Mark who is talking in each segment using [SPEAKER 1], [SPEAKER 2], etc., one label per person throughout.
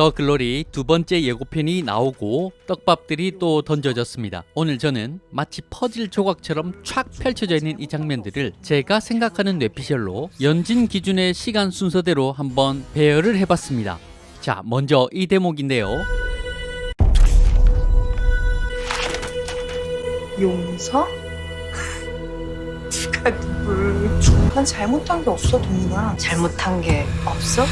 [SPEAKER 1] 더 글로리 두 번째 예고편이 나오고 떡밥들이 또 던져졌습니다. 오늘 저는 마치 퍼즐 조각처럼 촥 펼쳐져 있는 이 장면들을 제가 생각하는 뇌피셜로 연진 기준의 시간 순서대로 한번 배열을 해봤습니다. 자, 먼저 이 대목인데요.
[SPEAKER 2] 용서? 누가 누굴 난 잘못한 게 없어 동훈아
[SPEAKER 3] 잘못한 게 없어?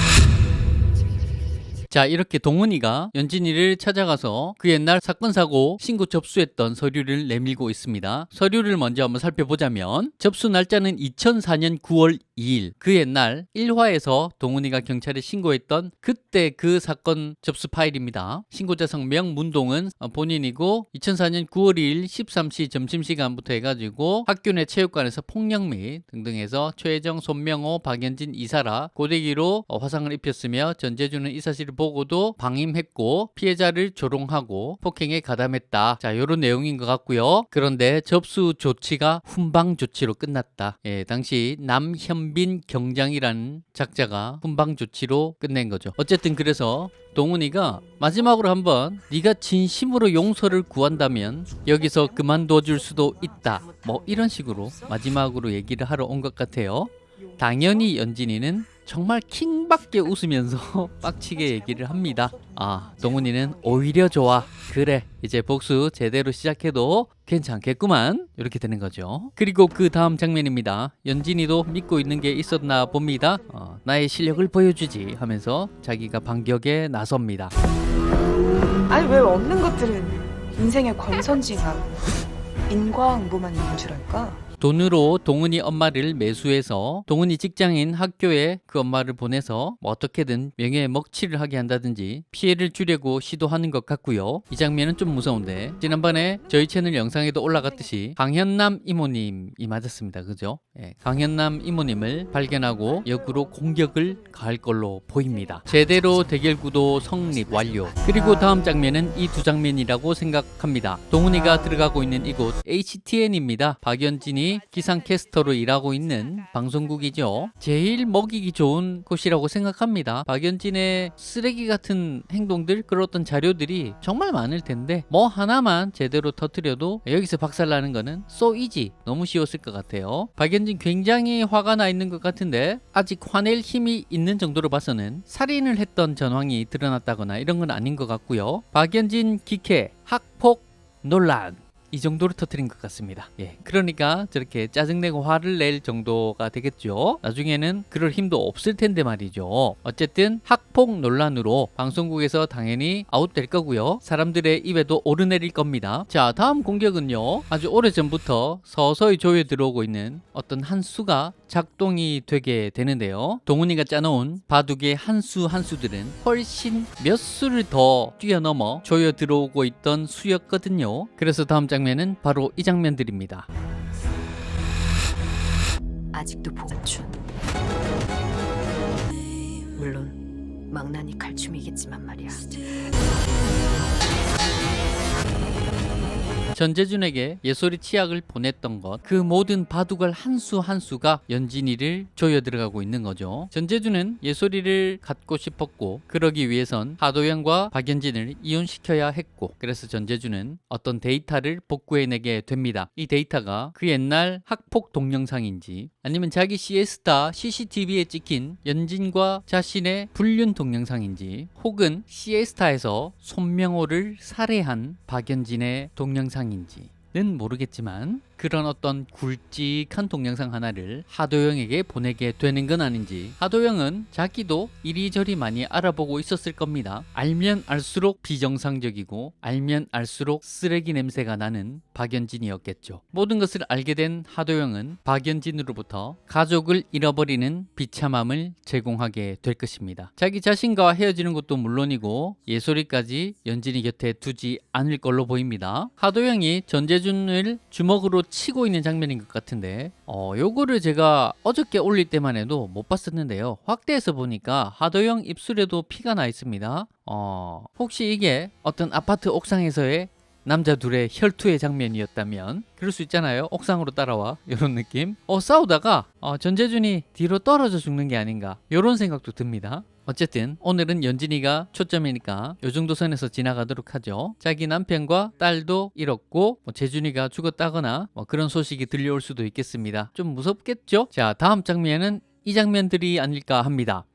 [SPEAKER 1] 자 이렇게 동훈이가 연진이를 찾아가서 그 옛날 사건 사고 신고 접수했던 서류를 내밀고 있습니다. 서류를 먼저 한번 살펴보자면 접수 날짜는 2004년 9월 2일 그 옛날 1화에서 동훈이가 경찰에 신고했던 그때 그 사건 접수 파일입니다. 신고자 성명 문동은 어, 본인이고 2004년 9월 2일 13시 점심시간부터 해가지고 학교 내 체육관에서 폭력 및 등등해서 최혜정, 손명호, 박연진, 이사라 고데기로 어, 화상을 입혔으며 전재주는 이 사실을 보고도 방임했고 피해자를 조롱하고 폭행에 가담했다. 자, 이런 내용인 것 같고요. 그런데 접수 조치가 훈방 조치로 끝났다. 예, 당시 남현빈 경장이라는 작자가 훈방 조치로 끝낸 거죠. 어쨌든 그래서 동훈이가 마지막으로 한번 네가 진심으로 용서를 구한다면 여기서 그만둬 줄 수도 있다. 뭐 이런 식으로 마지막으로 얘기를 하러 온 것 같아요. 당연히 연진이는 정말 킹받게 웃으면서 빡치게 얘기를 합니다. 아, 동훈이는 오히려 좋아. 그래, 이제 복수 제대로 시작해도 괜찮겠구만. 이렇게 되는 거죠. 그리고 그 다음 장면입니다. 연진이도 믿고 있는 게 있었나 봅니다. 어, 나의 실력을 보여주지 하면서 자기가 반격에 나섭니다.
[SPEAKER 2] 아니 왜 없는 것들은 인생의 권선징악 인과응보만 있는 줄 알까?
[SPEAKER 1] 돈으로 동훈이 엄마를 매수해서 동훈이 직장인 학교에 그 엄마를 보내서 뭐 어떻게든 명예에 먹칠을 하게 한다든지 피해를 주려고 시도하는 것 같고요. 이 장면은 좀 무서운데 지난번에 저희 채널 영상에도 올라갔듯이 강현남 이모님이 맞았습니다. 그죠? 예, 강현남 이모님을 발견하고 역으로 공격을 가할 걸로 보입니다. 제대로 대결 구도 성립 완료. 그리고 다음 장면은 이 두 장면이라고 생각합니다. 동훈이가 들어가고 있는 이곳 HTN입니다. 박연진이 기상캐스터로 일하고 있는 방송국이죠. 제일 먹이기 좋은 곳이라고 생각합니다. 박연진의 쓰레기 같은 행동들, 어떤 자료들이 정말 많을 텐데 뭐 하나만 제대로 터트려도 여기서 박살나는 거는 so easy. 너무 쉬웠을 것 같아요. 박연진 굉장히 화가 나 있는 것 같은데 아직 화낼 힘이 있는 정도로 봐서는 살인을 했던 전황이 드러났다거나 이런 건 아닌 것 같고요. 박연진 기캐 학폭 논란 이 정도로 터트린 것 같습니다. 예, 그러니까 저렇게 짜증내고 화를 낼 정도가 되겠죠. 나중에는 그럴 힘도 없을 텐데 말이죠. 어쨌든 학폭 논란으로 방송국에서 당연히 아웃될 거고요. 사람들의 입에도 오르내릴 겁니다. 자, 다음 공격은요. 아주 오래 전부터 서서히 조여 들어오고 있는 어떤 한 수가 작동이 되게 되는데요. 동훈이가 짜놓은 바둑의 한 수 한 수들은 훨씬 몇 수를 더 뛰어넘어 조여 들어오고 있던 수였거든요. 그래서 다음 장면은 바로 이 장면들입니다.
[SPEAKER 3] 아직도 봉춘. 물론 망나니 칼춤이겠지만 말이야.
[SPEAKER 1] 전재준에게 예솔이 치약을 보냈던 것, 그 모든 바둑을 한수 한 수가 연진이를 조여 들어가고 있는 거죠. 전재준은 예솔이를 갖고 싶었고, 그러기 위해선 하도영과 박연진을 이혼시켜야 했고, 그래서 전재준은 어떤 데이터를 복구해내게 됩니다. 이 데이터가 그 옛날 학폭 동영상인지, 아니면 자기 시에스타 CCTV에 찍힌 연진과 자신의 불륜 동영상인지, 혹은 시에스타에서 손명호를 살해한 박연진의 동영상인지는 모르겠지만 그런 어떤 굵직한 동영상 하나를 하도영에게 보내게 되는 건 아닌지 하도영은 자기도 이리저리 많이 알아보고 있었을 겁니다. 알면 알수록 비정상적이고 알면 알수록 쓰레기 냄새가 나는 박연진이었겠죠. 모든 것을 알게 된 하도영은 박연진으로부터 가족을 잃어버리는 비참함을 제공하게 될 것입니다. 자기 자신과 헤어지는 것도 물론이고 예솔이까지 연진이 곁에 두지 않을 걸로 보입니다. 하도영이 전재준을 주먹으로 치고 있는 장면인 것 같은데 어 요거를 제가 어저께 올릴 때만 해도 못 봤었는데요 확대해서 보니까 하도영 입술에도 피가 나 있습니다 어 혹시 이게 어떤 아파트 옥상에서의 남자 둘의 혈투의 장면이었다면 그럴 수 있잖아요. 옥상으로 따라와 이런 느낌. 어 싸우다가 어, 전재준이 뒤로 떨어져 죽는 게 아닌가 이런 생각도 듭니다. 어쨌든 오늘은 연진이가 초점이니까 요 정도 선에서 지나가도록 하죠. 자기 남편과 딸도 잃었고 뭐 재준이가 죽었다거나 뭐 그런 소식이 들려올 수도 있겠습니다. 좀 무섭겠죠? 자 다음 장면은 이 장면들이 아닐까 합니다.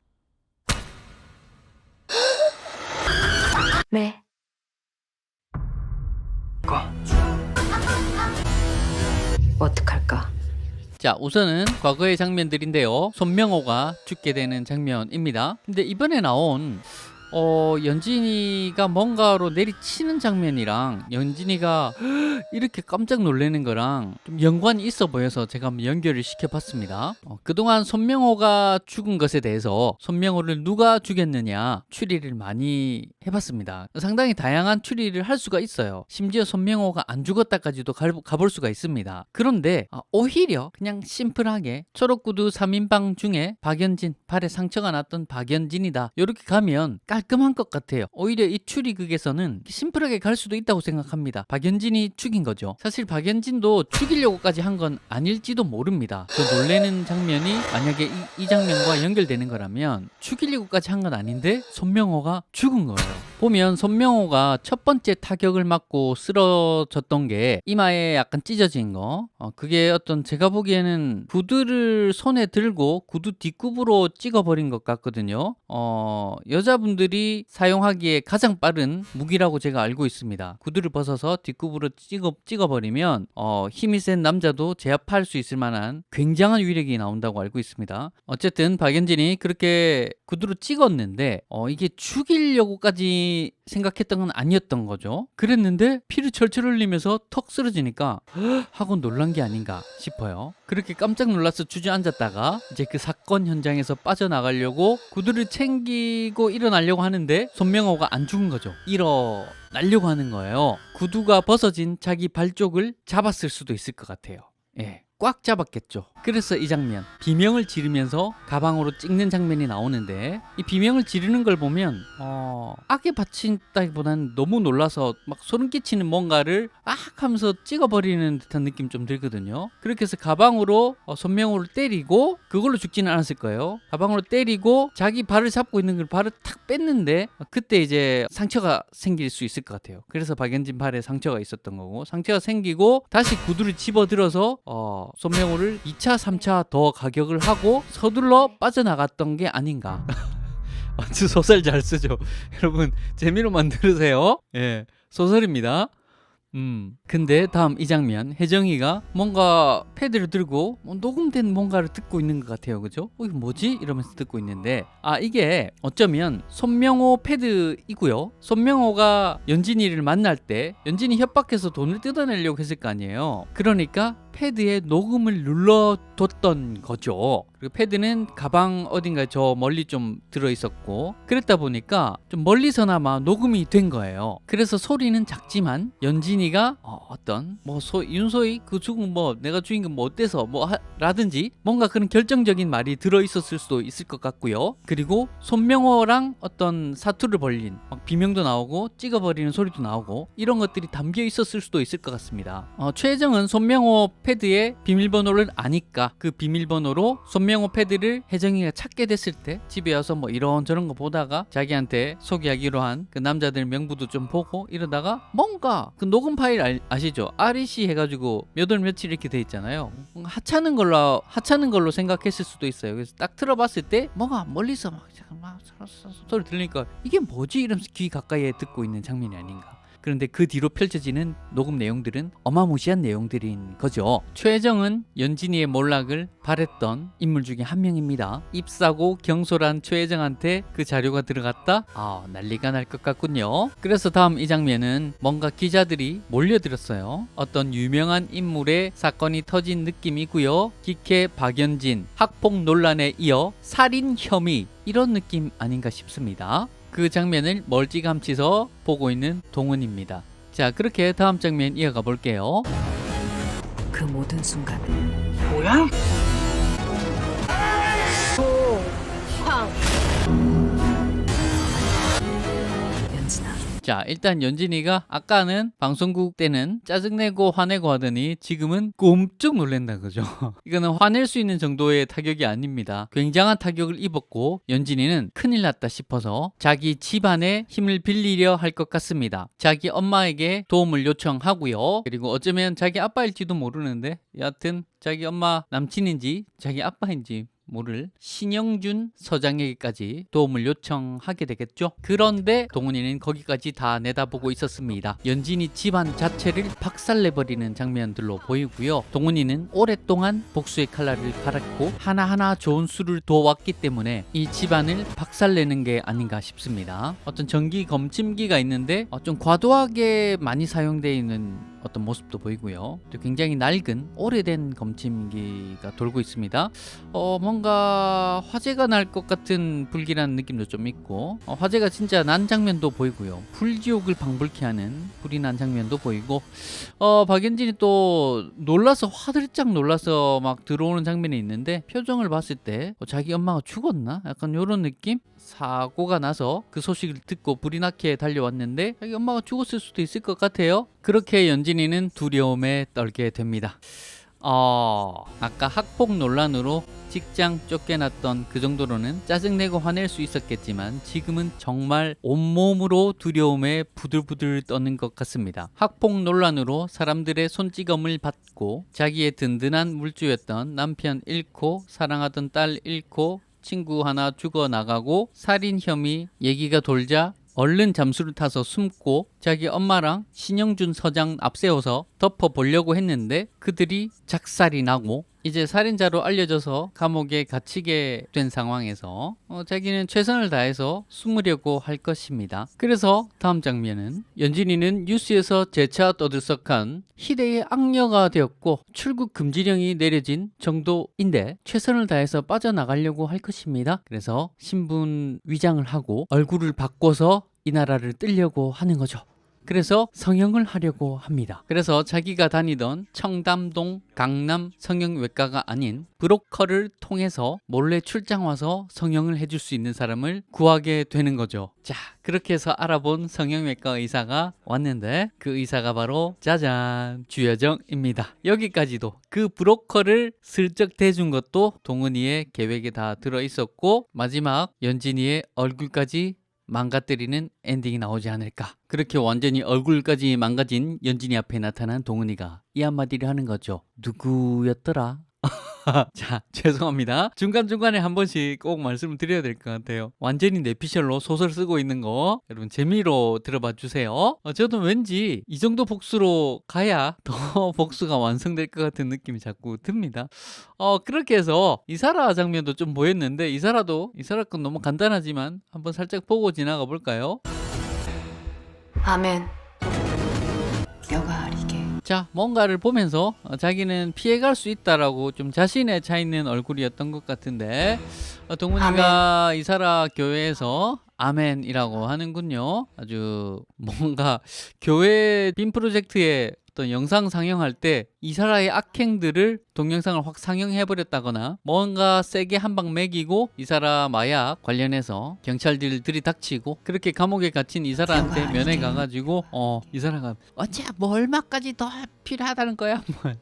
[SPEAKER 3] 네. 어떡할까?
[SPEAKER 1] 자, 우선은 과거의 장면들인데요. 손명호가 죽게 되는 장면입니다. 근데 이번에 나온 어, 연진이가 뭔가로 내리치는 장면이랑 연진이가 이렇게 깜짝 놀라는 거랑 좀 연관이 있어 보여서 제가 한번 연결을 시켜봤습니다. 어, 그동안 손명호가 죽은 것에 대해서 손명호를 누가 죽였느냐 추리를 많이 해봤습니다. 상당히 다양한 추리를 할 수가 있어요. 심지어 손명호가 안 죽었다까지도 가- 가볼 수가 있습니다. 그런데 아, 오히려 그냥 심플하게 초록구두 3인방 중에 박연진 발에 상처가 났던 박연진이다. 이렇게 가면 깔 끔한 것 같아요. 오히려 이 추리극에서는 심플하게 갈 수도 있다고 생각합니다. 박연진이 죽인 거죠. 사실 박연진도 죽이려고까지 한 건 아닐지도 모릅니다. 그 놀래는 장면이 만약에 이, 이 장면과 연결되는 거라면 죽이려고까지 한 건 아닌데 손명호가 죽은 거예요. 보면 손명호가 첫 번째 타격을 맞고 쓰러졌던 게 이마에 약간 찢어진 거. 어, 그게 어떤 제가 보기에는 구두를 손에 들고 구두 뒷굽으로 찍어버린 것 같거든요. 어, 여자분들이 사용하기에 가장 빠른 무기라고 제가 알고 있습니다. 구두를 벗어서 뒷굽으로 찍어, 찍어버리면 어, 힘이 센 남자도 제압할 수 있을 만한 굉장한 위력이 나온다고 알고 있습니다. 어쨌든 박연진이 그렇게 구두로 찍었는데 어, 이게 죽이려고까지 생각했던 건 아니었던 거죠. 그랬는데 피를 철철 흘리면서 턱 쓰러지니까 "헉!" 하고 놀란 게 아닌가 싶어요. 그렇게 깜짝 놀라서 주저앉았다가 이제 그 사건 현장에서 빠져나가려고 구두를 챙기고 일어나려고 하는데 손명호가 안 죽은 거죠. 일어나려고 하는 거예요. 구두가 벗어진 자기 발 쪽을 잡았을 수도 있을 것 같아요. 예. 꽉 잡았겠죠. 그래서 이 장면 비명을 지르면서 가방으로 찍는 장면이 나오는데 이 비명을 지르는 걸 보면 어, 악에 바친다기보다는 너무 놀라서 막 소름 끼치는 뭔가를 악 하면서 찍어버리는 듯한 느낌 좀 들거든요. 그렇게 해서 가방으로 어, 손명호를 때리고 그걸로 죽지는 않았을 거예요. 가방으로 때리고 자기 발을 잡고 있는 걸 발을 탁 뺐는데 어, 그때 이제 상처가 생길 수 있을 것 같아요. 그래서 박연진 발에 상처가 있었던 거고 상처가 생기고 다시 구두를 집어들어서 어, 손명호를 2차, 3차 더 가격을 하고 서둘러 빠져나갔던 게 아닌가. 아주 소설 잘 쓰죠. 여러분 재미로 만 들으세요. 예, 소설입니다. 음. 근데 다음 이 장면 혜정이가 뭔가 패드를 들고 뭐 녹음된 뭔가를 듣고 있는 것 같아요. 그죠? 어, 이거 뭐지? 이러면서 듣고 있는데 아 이게 어쩌면 손명호 패드이고요. 손명호가 연진이를 만날 때 연진이 협박해서 돈을 뜯어내려고 했을 거 아니에요. 그러니까 패드에 녹음을 눌러뒀던 거죠. 그리고 패드는 가방 어딘가에 저 멀리 좀 들어 있었고 그랬다 보니까 좀 멀리서나마 녹음이 된 거예요. 그래서 소리는 작지만 연진이가 어, 떤뭐 소, 윤소희 그 죽은 뭐 내가 건뭐 어때서 뭐 하, 라든지 뭔가 그런 결정적인 말이 들어 있었을 수도 있을 것 같고요. 그리고 손명호랑 어떤 사투를 벌린 막 비명도 나오고 찍어버리는 소리도 나오고 이런 것들이 담겨 있었을 수도 있을 것 같습니다. 어, 최혜정은 손명호 패드의 비밀번호를 아니까 그 비밀번호로 손명호 패드를 혜정이가 찾게 됐을 때 집에 와서 뭐 이런저런 거 보다가 자기한테 소개하기로 한 그 남자들 명부도 좀 보고 이러다가 뭔가 그 녹음 파일 알- 아시죠? REC 해가지고 몇 월 며칠 이렇게 돼 있잖아요. 뭔가 하찮은 걸로 하찮은 걸로 생각했을 수도 있어요. 그래서 딱 들어봤을 때 뭐가 멀리서 막 막 소리 들리니까 이게 뭐지 이러면서 귀 가까이에 듣고 있는 장면이 아닌가. 그런데 그 뒤로 펼쳐지는 녹음 내용들은 어마무시한 내용들인 거죠. 최혜정은 연진이의 몰락을 바랬던 인물 중에 한 명입니다. 입사고 경솔한 최혜정한테 그 자료가 들어갔다? 아, 난리가 날 것 같군요. 그래서 다음 이 장면은 뭔가 기자들이 몰려들었어요. 어떤 유명한 인물의 사건이 터진 느낌이고요. 기캐 박연진, 학폭 논란에 이어 살인 혐의 이런 느낌 아닌가 싶습니다. 그 장면을 멀찌감치서 보고 있는 동훈입니다. 자, 그렇게 다음 장면 이어가 볼게요.
[SPEAKER 3] 그 모든 순간을
[SPEAKER 2] 뭐야?
[SPEAKER 1] 자, 일단 연진이가 아까는 방송국 때는 짜증내고 화내고 하더니 지금은 꼼짝 놀란다 그죠? 이거는 화낼 수 있는 정도의 타격이 아닙니다. 굉장한 타격을 입었고 연진이는 큰일 났다 싶어서 자기 집안에 힘을 빌리려 할 것 같습니다. 자기 엄마에게 도움을 요청하고요. 그리고 어쩌면 자기 아빠일지도 모르는데 여하튼 자기 엄마 남친인지 자기 아빠인지 모를 신영준 서장에게까지 도움을 요청하게 되겠죠. 그런데 동훈이는 거기까지 다 내다보고 있었습니다. 연진이 집안 자체를 박살내버리는 장면들로 보이고요. 동훈이는 오랫동안 복수의 칼날을 갈았고 하나하나 좋은 수를 도왔기 때문에 이 집안을 박살내는 게 아닌가 싶습니다. 어떤 전기 검침기가 있는데 어, 좀 과도하게 많이 사용되어 있는 어떤 모습도 보이고요. 또 굉장히 낡은 오래된 검침기가 돌고 있습니다. 어 뭔가 화재가 날 것 같은 불길한 느낌도 좀 있고 어, 화재가 진짜 난 장면도 보이고요 불지옥을 방불케 하는 불이 난 장면도 보이고 어 박연진이 또 놀라서 화들짝 놀라서 막 들어오는 장면이 있는데 표정을 봤을 때 어, 자기 엄마가 죽었나 약간 이런 느낌 사고가 나서 그 소식을 듣고 불이 나게 달려왔는데 자기 엄마가 죽었을 수도 있을 것 같아요 그렇게 연진 이는 두려움에 떨게 됩니다 어, 아까 학폭 논란으로 직장 쫓겨났던 그 정도로는 짜증내고 화낼 수 있었겠지만 지금은 정말 온몸으로 두려움에 부들부들 떠는 것 같습니다. 학폭 논란으로 사람들의 손찌검을 받고 자기의 든든한 물주였던 남편 잃고 사랑하던 딸 잃고 친구 하나 죽어 나가고 살인 혐의 얘기가 돌자 얼른 잠수를 타서 숨고 자기 엄마랑 신영준 서장 앞세워서 덮어 보려고 했는데 그들이 작살이 나고 이제 살인자로 알려져서 감옥에 갇히게 된 상황에서 어, 자기는 최선을 다해서 숨으려고 할 것입니다. 그래서 다음 장면은 연진이는 뉴스에서 재차 떠들썩한 희대의 악녀가 되었고 출국 금지령이 내려진 정도인데 최선을 다해서 빠져나가려고 할 것입니다. 그래서 신분 위장을 하고 얼굴을 바꿔서 이 나라를 뜨려고 하는 거죠. 그래서 성형을 하려고 합니다. 그래서 자기가 다니던 청담동 강남 성형외과가 아닌 브로커를 통해서 몰래 출장 와서 성형을 해줄 수 있는 사람을 구하게 되는 거죠. 자, 그렇게 해서 알아본 성형외과 의사가 왔는데 그 의사가 바로 짜잔 주여정입니다. 여기까지도 그 브로커를 슬쩍 대준 것도 동은이의 계획에 다 들어 있었고 마지막 연진이의 얼굴까지 망가뜨리는 엔딩이 나오지 않을까. 그렇게 완전히 얼굴까지 망가진 연진이 앞에 나타난 동은이가 이 한마디를 하는 거죠. 누구였더라? 자, 죄송합니다. 중간중간에 한 번씩 꼭 말씀을 드려야 될 것 같아요. 완전히 내피셜로 소설 쓰고 있는 거 여러분 재미로 들어봐 주세요. 어, 저도 왠지 이 정도 복수로 가야 더 복수가 완성될 것 같은 느낌이 자꾸 듭니다. 어, 그렇게 해서 이사라 장면도 좀 보였는데 이사라도 이사라 건 너무 간단하지만 한번 살짝 보고 지나가 볼까요?
[SPEAKER 3] 아멘. 뼈가 아리게.
[SPEAKER 1] 자, 뭔가를 보면서 어, 자기는 피해갈 수 있다라고 좀 자신의 차 있는 얼굴이었던 것 같은데 어, 동훈이가 이사라 교회에서 아멘이라고 하는군요. 아주 뭔가 교회 빔 프로젝트에 어떤 영상 상영할 때 이사라의 악행들을 동영상을 확 상영해 버렸다거나 뭔가 세게 한 방 매기고 이사라 마약 관련해서 경찰들 들이닥치고 그렇게 감옥에 갇힌 이사라한테 면회 가가지고 어 이사라가 어째 뭐 얼마까지 더 필요하다는 거야? 뭐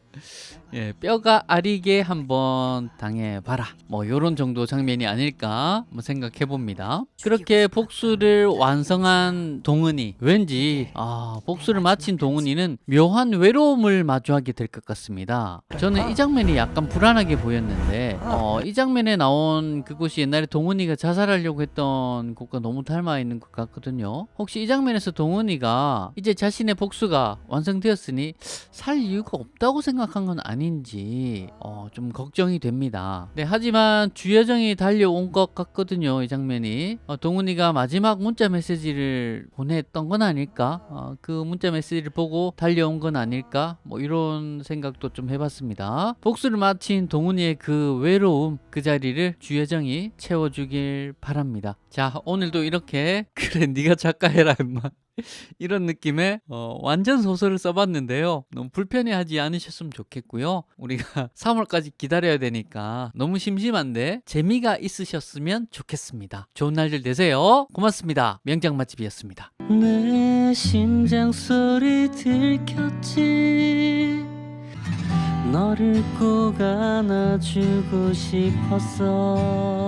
[SPEAKER 1] 예, 뼈가 아리게 한번 당해봐라. 뭐 요런 정도 장면이 아닐까 뭐 생각해 봅니다. 그렇게 복수를 완성한 동은이 왠지 아 복수를 마친 동은이는 묘한 외로움을 마주하게 될 것 같습니다. 저는 이 장면이 약간 불안하게 보였는데 어, 이 장면에 나온 그곳이 옛날에 동은이가 자살하려고 했던 곳과 너무 닮아 있는 것 같거든요. 혹시 이 장면에서 동은이가 이제 자신의 복수가 완성되었으니 살 이유가 없다고 생 각한 건 아닌지 어, 좀 걱정이 됩니다. 네, 하지만 주여정이 달려온 것 같거든요. 이 장면이 어, 동훈이가 마지막 문자 메시지를 보냈던 건 아닐까? 어, 그 문자 메시지를 보고 달려온 건 아닐까? 뭐 이런 생각도 좀 해봤습니다. 복수를 마친 동훈이의 그 외로움 그 자리를 주여정이 채워주길 바랍니다. 자, 오늘도 이렇게 그래 네가 작가해라 임마. 이런 느낌의 어, 완전 소설을 써봤는데요. 너무 불편해하지 않으셨으면 좋겠고요. 우리가 3월까지 기다려야 되니까 너무 심심한데 재미가 있으셨으면 좋겠습니다. 좋은 날들 되세요. 고맙습니다. 명장 맛집이었습니다. 내 심장 소리 들켰지 너를 꼭 안아주고 싶었어